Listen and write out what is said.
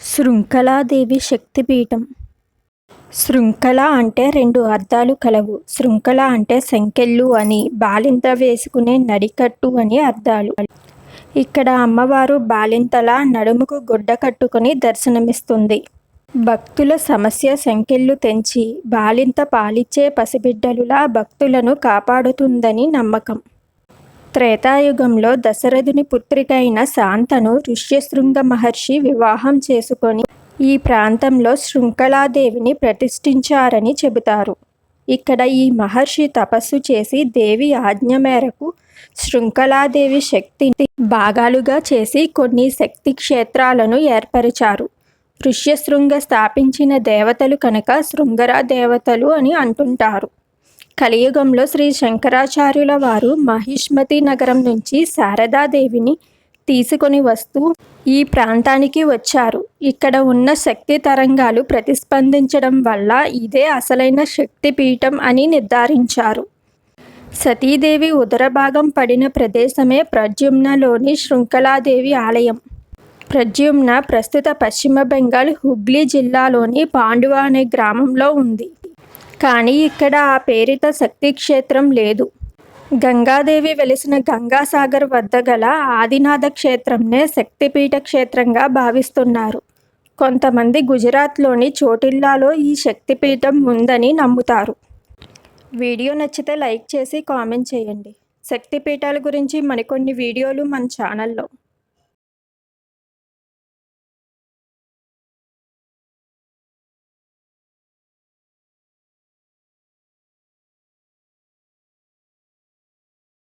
శృంఖలాదేవి శక్తిపీఠం. శృంఖల అంటే రెండు అర్థాలు కలవు. శృంఖల అంటే సంకెళ్ళు అని బాలింత వేసుకునే నడికట్టు అని అర్థాలు. ఇక్కడ అమ్మవారు బాలింతలా నడుముకు గుడ్డ కట్టుకొని దర్శనమిస్తుంది. భక్తుల సమస్య సంకెళ్ళు తెంచి బాలింత పాలిచ్చే పసిబిడ్డలులా భక్తులను కాపాడుతుందని నమ్మకం. త్రేతాయుగంలో దశరథుని పుత్రిక అయిన శాంతను ఋష్యశృంగ మహర్షి వివాహం చేసుకొని ఈ ప్రాంతంలో శృంఖలాదేవిని ప్రతిష్ఠించారని చెబుతారు. ఇక్కడ ఈ మహర్షి తపస్సు చేసి దేవి ఆజ్ఞ మేరకు శృంఖలాదేవి శక్తిని భాగాలుగా చేసి కొన్ని శక్తి క్షేత్రాలను ఏర్పరిచారు. ఋష్యశృంగ స్థాపించిన దేవతలు కనుక శృంగరా దేవతలు అని అంటుంటారు. కలియుగంలో శ్రీ శంకరాచార్యుల వారు మహిష్మతి నగరం నుంచి శారదాదేవిని తీసుకొని వస్తూ ఈ ప్రాంతానికి వచ్చారు. ఇక్కడ ఉన్న శక్తి తరంగాలు ప్రతిస్పందించడం వల్ల ఇదే అసలైన శక్తిపీఠం అని నిర్ధారించారు. సతీదేవి ఉదర భాగం పడిన ప్రదేశమే ప్రద్యుమ్నలోని శృంఖలాదేవి ఆలయం. ప్రద్యుమ్న ప్రస్తుత పశ్చిమ బెంగాల్ హుగ్లీ జిల్లాలోని పాండువా అనే గ్రామంలో ఉంది. కానీ ఇక్కడ ఆ పేరిత శక్తి క్షేత్రం లేదు. గంగాదేవి వెలిసిన గంగాసాగర్ వద్ద గల ఆదినాథ క్షేత్రంనే శక్తిపీఠ క్షేత్రంగా భావిస్తున్నారు. కొంతమంది గుజరాత్లోని చోటిల్లాలో ఈ శక్తిపీఠం ఉందని నమ్ముతారు. వీడియో నచ్చితే లైక్ చేసి కామెంట్ చేయండి. శక్తిపీఠాల గురించి మరికొన్ని వీడియోలు మన ఛానల్లో.